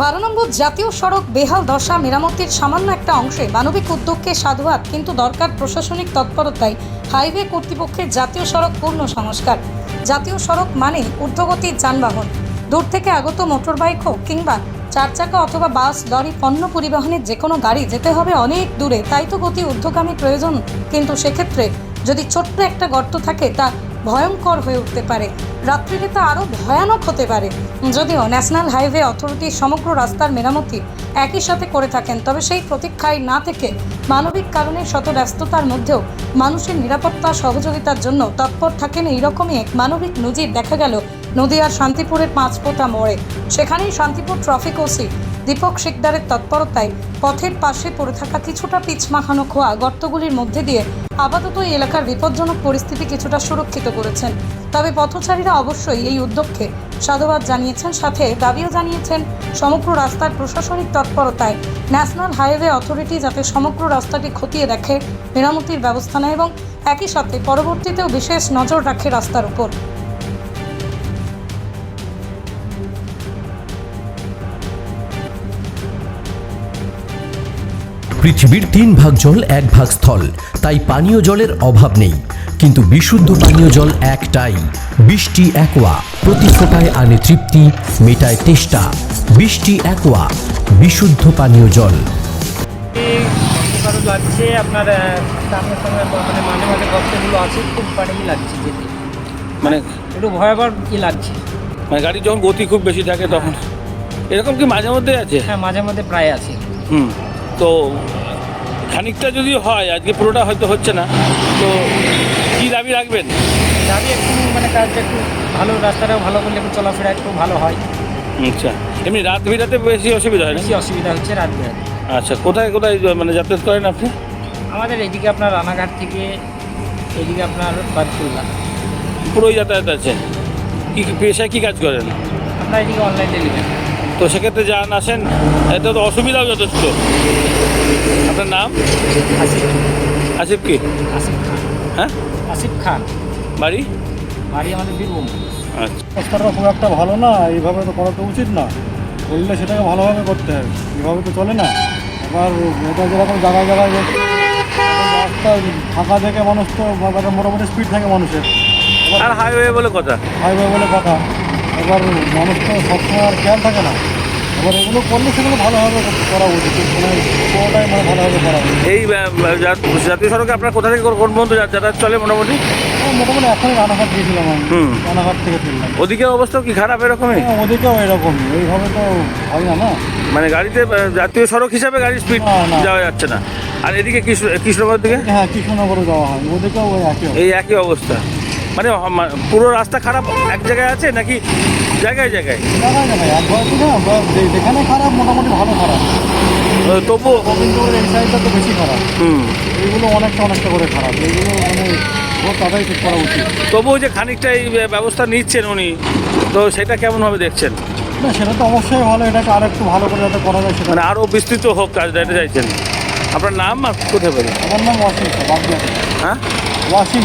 বারো নম্বর জাতীয় সড়ক বেহাল দশা মেরামতির সামান্য একটা অংশে মানবিক উদ্যোগকে সাধুবাদ, কিন্তু দরকার প্রশাসনিক তৎপরতায় হাইওয়ে কর্তৃপক্ষের জাতীয় সড়ক পূর্ণ সংস্কার। জাতীয় সড়ক মানে ঊর্ধ্বগতির যানবাহন। দূর থেকে আগত মোটরবাইক হোক কিংবা চার চাকা অথবা বাস, লরি, পণ্য পরিবহনের যে কোনো গাড়ি যেতে হবে অনেক দূরে। তাই তো গতি ঊর্ধ্বগামী প্রয়োজন। কিন্তু সেক্ষেত্রে যদি ছোট্ট একটা গর্ত থাকে, তা ভয়ঙ্কর হয়ে উঠতে পারে। রাত্রিতে তা আরও ভয়ানক হতে পারে। যদিও ন্যাশনাল হাইওয়ে অথরিটি সমগ্র রাস্তার মেরামতি একই সাথে করে থাকেন, তবে সেই প্রতীক্ষায় না থেকে মানবিক কারণে শত ব্যস্ততার মধ্যেও মানুষের নিরাপত্তা, সহযোগিতার জন্য তৎপর থাকেন এইরকমই এক মানবিক নজির। দেখা গেল নদিয়ার শান্তিপুরের পাঁচপোতা মোড়ে। সেখানেই শান্তিপুর ট্রাফিক ওসি দীপক শিকদারের তৎপরতায় পথের পাশে পড়ে থাকা কিছুটা পিচমাখানো খোয়া গর্তগুলির মধ্যে দিয়ে আপাতত এই এলাকার বিপজ্জনক পরিস্থিতি কিছুটা সুরক্ষিত করেছেন। তবে পথচারীরা অবশ্যই এই উদ্যোগকে সাধুবাদ জানিয়েছেন, সাথে দাবিও জানিয়েছেন, সমগ্র রাস্তার প্রশাসনিক তৎপরতায় ন্যাশনাল হাইওয়ে অথরিটি যাতে সমগ্র রাস্তাটি খতিয়ে দেখে, মেরামতির ব্যবস্থা নেয় এবং একই সাথে পরবর্তীতেও বিশেষ নজর রাখে রাস্তার উপর। পৃথিবীর তিন ভাগ জল এক ভাগ স্থল। তাই পানীয় জলের অভাব নেই। কিন্তু বিশুদ্ধ পানীয় জল একটাই। বৃষ্টি একোয়া। প্রতি ফোটায় আনে তৃপ্তি মেটায় তেষ্টা। বৃষ্টি একোয়া। বিশুদ্ধ পানীয় জল। লাগছে? আপনার সামনে সামনে মানে মাঝে মাঝে গর্তগুলো আছে খুব ই লাগছে যেতে। মানে? একটু ভয়াবহ ই লাগছে। মানে গাড়ির যখন গতি খুব বেশি থাকে তখন। এরকম কি মাঝে মধ্যে আছে? হ্যাঁ মাঝে মাঝে প্রায় আছে। হুম। তো খানিকটা যদি হয় আজকে পুরোটা হয়তো হচ্ছে না তো কী দাবি রাখবেন? দাবি একটু মানে কাজটা একটু ভালো রাস্তাটাও ভালো করলে একটু চলাফেরা একটু ভালো হয়। আচ্ছা এমনি রাত বিরাতে বেশি অসুবিধা হয় না? বেশি অসুবিধা হচ্ছে রাত বেড়াতে আচ্ছা কোথায় কোথায় মানে যাতায়াত করেন আপনি? আমাদের এদিকে আপনার রানাঘাট থেকে এদিকে আপনার বাদকুল্লা পুরোই যাতায়াত আছে। কি কি পেশায় কী কাজ করেন? আপনার এদিকে অনলাইন ডেলিভারি তো সেক্ষেত্রে যান আসেন এটা তো অসুবিধাও যথেষ্ট। আপনার নাম? আসিফ। আসিফ কি? আসিফ খান। হ্যাঁ? আসিফ খান। বাড়ি? বাড়ি আমাদের বীরভূম। আচ্ছা। রাস্তাটা খুব একটা ভালো না এইভাবে তো করা তো উচিত না। করলে সেটাকে ভালোভাবে করতে হবে এভাবে তো চলে না। এবার এটা যেরকম জায়গায় জায়গায় রাস্তা ফাঁকা থেকে মানুষ তো মোটামুটি স্পিড থাকে মানুষের। এবার আর হাইওয়ে বলে কথা? হাইওয়ে বলে কথা। এবার মানুষ তো সবসময় আর খেয়াল থাকে না। এবার এগুলো করলে সেগুলো ভালোভাবে করা উচিত। মানে পুরোটাই মানে ভালোভাবে করা উচিত। এই জাতীয় সড়কে আপনার কোথা থেকে কোন পর্যন্ত যাতায়াত চলে মোটামুটি? মোটামুটি এখনই রানাঘাট গিয়েছিলাম আমি। রানাঘাট থেকে ফিরলাম। ওদিকের অবস্থা কি খারাপ এরকমই? হ্যাঁ, ওদিকেও এরকমই এইভাবে তো হয় না না? মানে গাড়িতে জাতীয় সড়ক হিসাবে গাড়ির স্পিড। যাওয়া যাচ্ছে না। আর এদিকে কৃষ্ণ- কৃষ্ণনগর দিকে? হ্যাঁ কৃষ্ণনগরে যাওয়া হয়। ওদিকেও ওই একই এই একই অবস্থা। মানে পুরো রাস্তা খারাপ এক জায়গায় আছে নাকি জায়গায় জায়গায়? জায়গায় জায়গায় যেখানে খারাপ মোটামুটি ভালো খারাপ। তবুও গোবিন্দপুরের এই সাইডটা তো বেশি খারাপ। হুম। এইগুলো অনেকটা অনেকটা করে খারাপ। এইগুলো মানে ওর ঠিক করা উচিত। তবুও যে খানিকটা এই ব্যবস্থা নিচ্ছেন উনি তো সেটা কেমনভাবে দেখছেন? না সেটা তো অবশ্যই ভালো এটাকে আর একটু ভালো করে যাতে করা যায় সেটা মানে আরও বিস্তৃত হোক কাজটা এটা চাইছেন। আপনার নাম আর কোথায় বলি আমার নাম ওয়াসিম হ্যাঁ? ওয়াসিম